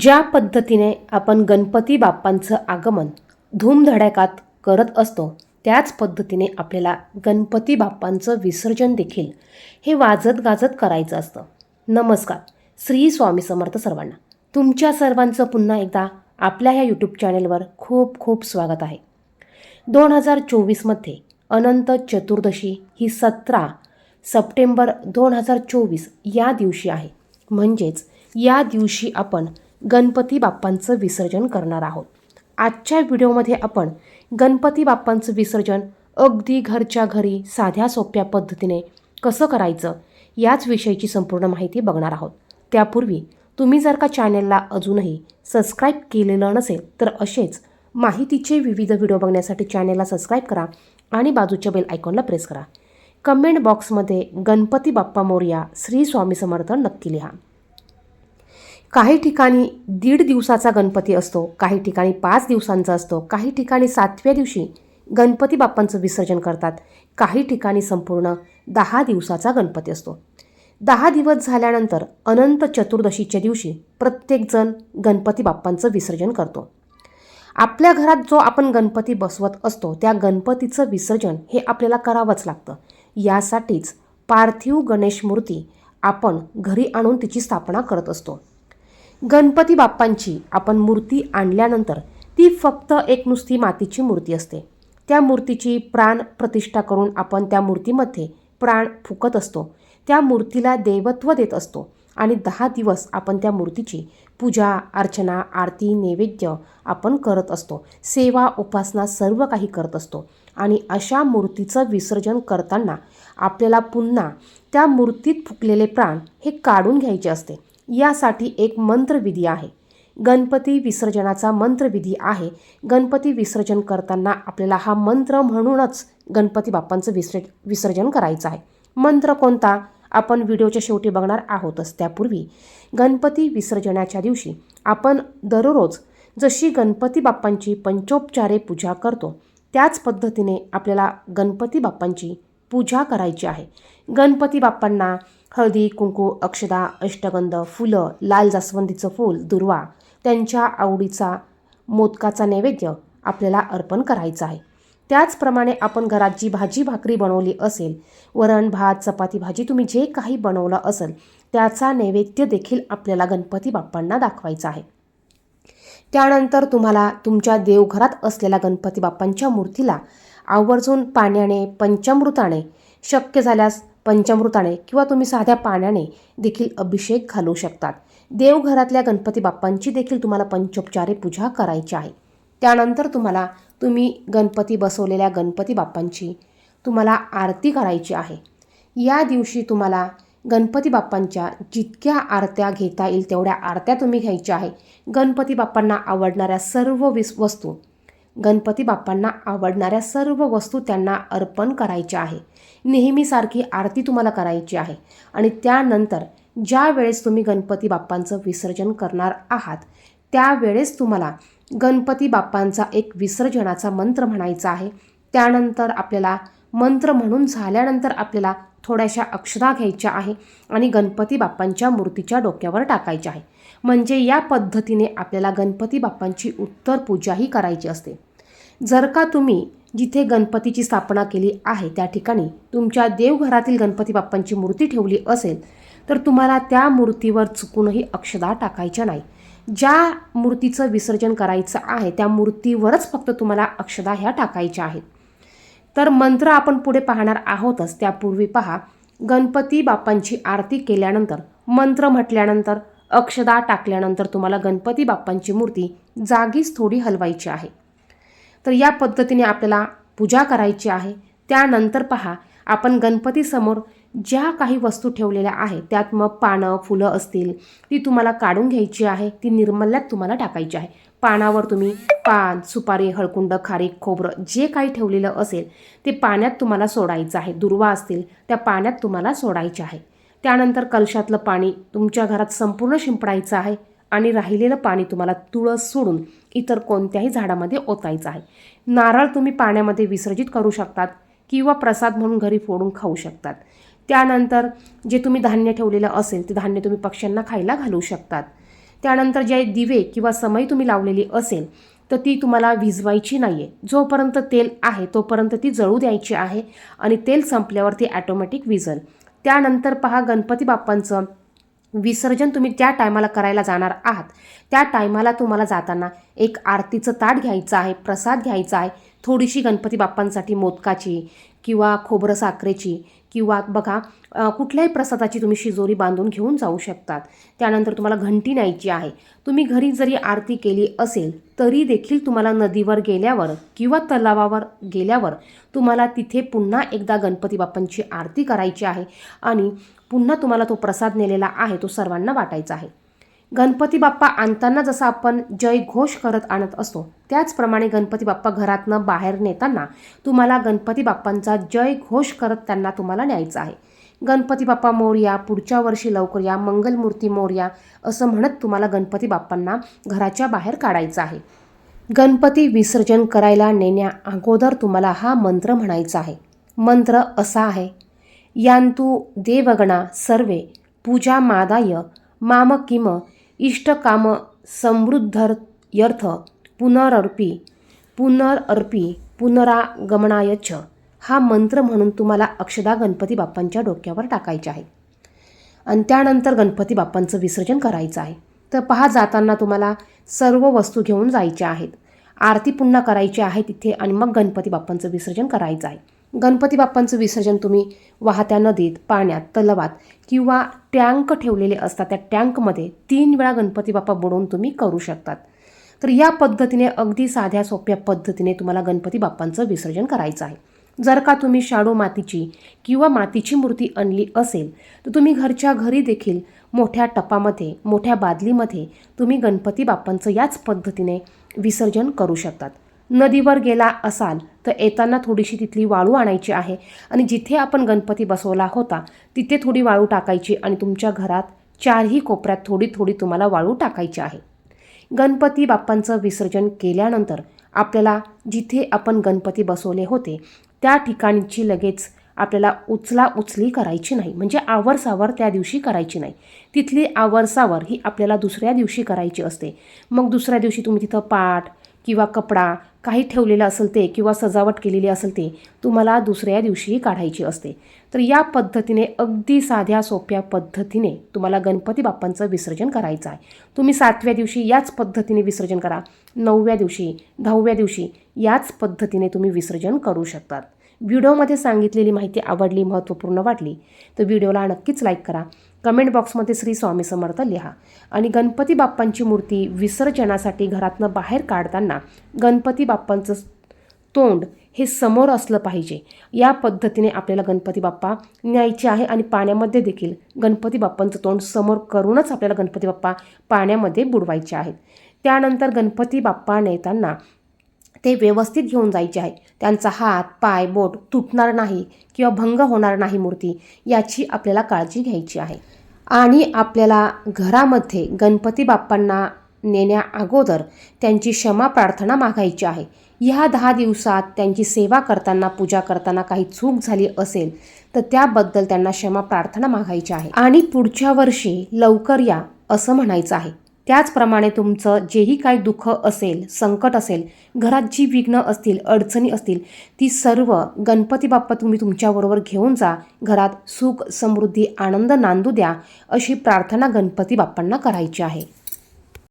ज्या पद्धतीने आपण गणपती बाप्पांचं आगमन धूमधडाक्यात करत असतो त्याच पद्धतीने आपल्याला गणपती बाप्पांचं विसर्जन देखील हे वाजत गाजत करायचं असतं. नमस्कार श्री स्वामी समर्थ सर्वांना. तुमच्या सर्वांचं पुन्हा एकदा आपल्या ह्या यूट्यूब चॅनेलवर खूप खूप स्वागत आहे. दोन हजार चोवीसमध्ये अनंत चतुर्दशी ही सतरा सप्टेंबर दोन हजार चोवीस या दिवशी आहे. म्हणजेच या दिवशी आपण गणपती बाप्पांचं विसर्जन करणार आहोत. आजच्या व्हिडिओमध्ये आपण गणपती बाप्पांचं विसर्जन अगदी घरच्या घरी साध्या सोप्या पद्धतीने कसं करायचं याच विषयीची संपूर्ण माहिती बघणार आहोत. त्यापूर्वी तुम्ही जर का चॅनेलला अजूनही सबस्क्राईब केलेलं नसेल तर असेच माहितीचे विविध व्हिडिओ बघण्यासाठी चॅनेलला सबस्क्राईब करा आणि बाजूच्या बेल आयकॉनला प्रेस करा. कमेंट बॉक्समध्ये गणपती बाप्पा मोरया श्री स्वामी समर्थ नक्की लिहा. काही ठिकाणी दीड दिवसाचा गणपती असतो काही ठिकाणी पाच दिवसांचा असतो काही ठिकाणी सातव्या दिवशी गणपती बाप्पांचं विसर्जन करतात काही ठिकाणी संपूर्ण दहा दिवसाचा गणपती असतो. दहा दिवस झाल्यानंतर अनंत चतुर्दशीच्या दिवशी प्रत्येकजण गणपती बाप्पांचं विसर्जन करतो. आपल्या घरात जो आपण गणपती बसवत असतो त्या गणपतीचं विसर्जन हे आपल्याला करावंच लागतं. यासाठीच पार्थिव गणेश मूर्ती आपण घरी आणून तिची स्थापना करत असतो. गणपती बाप्पांची आपण मूर्ती आणल्यानंतर ती फक्त एक नुसती मातीची मूर्ती असते. त्या मूर्तीची प्राण प्रतिष्ठा करून आपण त्या मूर्तीमध्ये प्राण फुकत असतो. त्या मूर्तीला देवत्व देत असतो आणि दहा दिवस आपण त्या मूर्तीची पूजा अर्चना आरती नैवेद्य आपण करत असतो. सेवा उपासना सर्व काही करत असतो. आणि अशा मूर्तीचं विसर्जन करताना आपल्याला पुन्हा त्या मूर्तीत फुकलेले प्राण हे काढून घ्यायचे असते. यासाठी एक मंत्रविधी आहे. गणपती विसर्जनाचा मंत्रविधी आहे. गणपती विसर्जन करताना आपल्याला हा मंत्र म्हणूनच गणपती बाप्पांचं विसर् विसर्जन करायचं आहे. मंत्र कोणता? आपण व्हिडिओच्या शेवटी बघणार आहोतच त्यापूर्वी. गणपती विसर्जनाच्या दिवशी आपण दररोज जशी गणपती बाप्पांची पंचोपचारे पूजा करतो त्याच पद्धतीने आपल्याला गणपती बाप्पांची पूजा करायची आहे. गणपती बाप्पांना हळदी कुंकू अक्षदा अष्टगंध फुलं लाल जास्वंदीचं फूल दुर्वा त्यांच्या आवडीचा मोदकाचा नैवेद्य आपल्याला अर्पण करायचा आहे. त्याचप्रमाणे आपण घरात जी भाजी भाकरी बनवली असेल वरण भात चपाती भाजी तुम्ही जे काही बनवलं असेल त्याचा नैवेद्य देखील आपल्याला गणपती बाप्पांना दाखवायचा आहे. त्यानंतर तुम्हाला तुमच्या देवघरात असलेल्या गणपती बाप्पांच्या मूर्तीला आवर्जून पाण्याने पंचामृताने शक्य झाल्यास पंचामृताने किंवा तुम्ही साध्या पाण्याने देखील अभिषेक घालू शकतात. देवघरातल्या गणपती बाप्पांची देखील तुम्हाला पंचोपचारे पूजा करायची आहे. त्यानंतर तुम्हाला तुम्ही गणपती बसवलेल्या गणपती बाप्पांची तुम्हाला आरती करायची आहे. या दिवशी तुम्हाला गणपती बाप्पांच्या जितक्या आरत्या घेता येईल तेवढ्या आरत्या तुम्ही घ्यायच्या आहे. गणपती बाप्पांना आवडणाऱ्या सर्व विस वस्तू गणपती बाप्पांना आवडणाऱ्या सर्व वस्तू त्यांना अर्पण करायच्या आहे. नेहमीसारखी आरती तुम्हाला करायची आहे. आणि त्यानंतर ज्या वेळेस तुम्ही गणपती बाप्पांचं विसर्जन करणार आहात त्यावेळेस तुम्हाला गणपती बाप्पांचा एक विसर्जनाचा मंत्र म्हणायचा आहे. त्यानंतर आपल्याला मंत्र म्हणून झाल्यानंतर आपल्याला थोड्याशा अक्षदा घ्यायच्या आहे आणि गणपती बाप्पांच्या मूर्तीच्या डोक्यावर टाकायच्या आहे. म्हणजे या पद्धतीने आपल्याला गणपती बाप्पांची उत्तर पूजाही करायची असते. जर का तुम्ही जिथे गणपतीची स्थापना केली आहे त्या ठिकाणी तुमच्या देवघरातील गणपती बाप्पांची मूर्ती ठेवली असेल तर तुम्हाला त्या मूर्तीवर चुकूनही अक्षदा टाकायच्या नाही. ज्या मूर्तीचं विसर्जन करायचं आहे त्या मूर्तीवरच फक्त तुम्हाला अक्षदा ह्या टाकायच्या आहेत. तर मंत्र आपण पुढे पाहणार आहोतच. त्यापूर्वी पहा गणपती बाप्पांची आरती केल्यानंतर मंत्र म्हटल्यानंतर अक्षदा टाकल्यानंतर तुम्हाला गणपती बाप्पांची मूर्ती जागीच थोडी हलवायची आहे. तर या पद्धतीने आपल्याला पूजा करायची आहे. त्यानंतर पहा आपण गणपतीसमोर ज्या काही वस्तू ठेवलेल्या आहेत त्यात मग पानं फुलं असतील ती तुम्हाला काढून घ्यायची आहे ती निर्मल्यात तुम्हाला टाकायची आहे. पानावर तुम्ही पान सुपारी हळकुंड खारीक खोबरं जे काही ठेवलेलं असेल ते पाण्यात तुम्हाला सोडायचं आहे. दुर्वा असतील त्या पाण्यात तुम्हाला सोडायचे आहे. त्यानंतर कलशातलं पाणी तुमच्या घरात संपूर्ण शिंपडायचं आहे आणि राहिलेलं पाणी तुम्हाला तुळस सोडून इतर कोणत्याही झाडामध्ये ओतायचं आहे. नारळ तुम्ही पाण्यामध्ये विसर्जित करू शकतात किंवा प्रसाद म्हणून घरी फोडून खाऊ शकतात. त्यानंतर जे तुम्ही धान्य ठेवलेलं असेल ते धान्य तुम्ही पक्ष्यांना खायला घालू शकतात. त्यानंतर जे दिवे किंवा समई तुम्ही लावलेली असेल तर ती तुम्हाला भिजवायची नाही आहे जोपर्यंत तेल आहे तोपर्यंत ती जळू द्यायची आहे आणि तेल संपल्यावर ती ॲटोमॅटिक विझल त्यानंतर पहा गणपती बाप्पांचं विसर्जन तुम्ही त्या टायमाला करायला जाणार आहात. त्या टायमाला तुम्हाला जाताना एक आरतीचं ताट घ्यायचं आहे प्रसाद घ्यायचा आहे. थोडीशी गणपती बाप्पांसाठी मोदकाची किंवा खोबरं साखरेची किंवा बघा कुठल्याही प्रसादाची तुम्ही शिजोरी बांधून घेऊन जाऊ शकतात. त्यानंतर तुम्हाला घंटी न्यायची आहे. तुम्ही घरी जरी आरती केली असेल तरी देखील तुम्हाला नदीवर गेल्यावर किंवा तलावावर गेल्यावर तुम्हाला तिथे पुन्हा एकदा गणपती बाप्पांची आरती करायची आहे आणि पुन्हा तुम्हाला तो प्रसाद नेलेला आहे तो सर्वांना वाटायचा आहे. गणपती बाप्पा आणताना जसं आपण जय घोष करत आणत असतो त्याचप्रमाणे गणपती बाप्पा घरातनं बाहेर नेताना तुम्हाला गणपती बाप्पांचा जय घोष करत त्यांना तुम्हाला न्यायचा आहे. गणपती बाप्पा मोर्या पुढच्या वर्षी लवकर या मंगलमूर्ती मोर्या असं म्हणत तुम्हाला गणपती बाप्पांना घराच्या बाहेर काढायचं आहे. गणपती विसर्जन करायला नेण्या अगोदर तुम्हाला हा मंत्र म्हणायचा आहे. मंत्र असा आहे यांतू देवगणा सर्वे पूजा मादाय माम किम इष्टकाम समृद्धर पुनरर्पी पुनरर्पी पुनरअर्पी च हा मंत्र म्हणून तुम्हाला अक्षदा गणपती बाप्पांच्या डोक्यावर टाकायचे आहे. आणि त्यानंतर गणपती बाप्पांचं विसर्जन करायचं आहे. तर पहा जाताना तुम्हाला सर्व वस्तू घेऊन जायच्या आहेत. आरती पुन्हा करायची आहे तिथे आणि मग गणपती बाप्पांचं विसर्जन करायचं आहे. गणपती बाप्पांचं विसर्जन तुम्ही वाहत्या नदीत पाण्यात तलावात किंवा टँक ठेवलेले असतात. त्या टँकमध्ये तीन वेळा गणपती बाप्पा बुडवून तुम्ही करू शकतात. तर या पद्धतीने अगदी साध्या सोप्या पद्धतीने तुम्हाला गणपती बाप्पांचं विसर्जन करायचं आहे. जर का तुम्ही शाडू मातीची किंवा मातीची मूर्ती आणली असेल तर तुम्ही घरच्या घरी देखील मोठ्या टपामध्ये मोठ्या बादलीमध्ये तुम्ही गणपती बाप्पांचं याच पद्धतीने विसर्जन करू शकतात. नदीवर गेला असाल तर येताना थोडीशी तिथली वाळू आणायची आहे. आणि जिथे आपण गणपती बसवला होता तिथे थोडी वाळू टाकायची आणि तुमच्या घरात चारही कोपऱ्यात थोडी थोडी तुम्हाला वाळू टाकायची आहे. गणपती बाप्पांचं विसर्जन केल्यानंतर आपल्याला जिथे आपण गणपती बसवले होते त्या ठिकाणची लगेच आपल्याला उचला उचली करायची नाही. म्हणजे आवरसावर त्या दिवशी करायची नाही. तिथली आवरसावर ही आपल्याला दुसऱ्या दिवशी करायची असते. मग दुसऱ्या दिवशी तुम्ही तिथं पाठ किंवा कपडा काही ठेवलेलं असेल ते किंवा सजावट केलेली असेल ते तुम्हाला दुसऱ्या दिवशीही काढायची असते. तर या पद्धतीने अगदी साध्या सोप्या पद्धतीने तुम्हाला गणपती बाप्पांचं विसर्जन करायचं आहे. तुम्ही सातव्या दिवशी याच पद्धतीने विसर्जन करा. नवव्या दिवशी दहाव्या दिवशी याच पद्धतीने तुम्ही विसर्जन करू शकतात. व्हिडिओमध्ये सांगितलेली माहिती आवडली महत्त्वपूर्ण वाटली तर व्हिडिओला नक्कीच लाईक करा. कमेंट बॉक्समध्ये श्री स्वामी समर्थ लिहा. आणि गणपती बाप्पांची मूर्ती विसर्जनासाठी घरातनं बाहेर काढताना गणपती बाप्पांचं तोंड हे समोर असलं पाहिजे. या पद्धतीने आपल्याला गणपती बाप्पा न्यायचे आहे आणि पाण्यामध्ये देखील गणपती बाप्पांचं तोंड समोर करूनच आपल्याला गणपती बाप्पा पाण्यामध्ये बुडवायचे आहेत. त्यानंतर गणपती बाप्पा नेताना ते व्यवस्थित घेऊन जायचे आहे त्यांचा हात पाय बोट तुटणार नाही किंवा भंग होणार नाही मूर्ती याची आपल्याला काळजी घ्यायची आहे. आणि आपल्याला घरामध्ये गणपती बाप्पांना नेण्या अगोदर त्यांची क्षमा प्रार्थना मागायची आहे. ह्या दहा दिवसात त्यांची सेवा करताना पूजा करताना काही चूक झाली असेल तर त्याबद्दल त्यांना क्षमा प्रार्थना मागायची आहे. आणि पुढच्या वर्षी लवकर या असं म्हणायचं आहे. त्याचप्रमाणे तुमचं जेही काही दुःख असेल संकट असेल घरात जी विघ्न असतील अडचणी असतील ती सर्व गणपती बाप्पा तुम्ही तुमच्याबरोबर घेऊन जा. घरात सुख समृद्धी आनंद नांदू द्या अशी प्रार्थना गणपती बाप्पांना करायची आहे.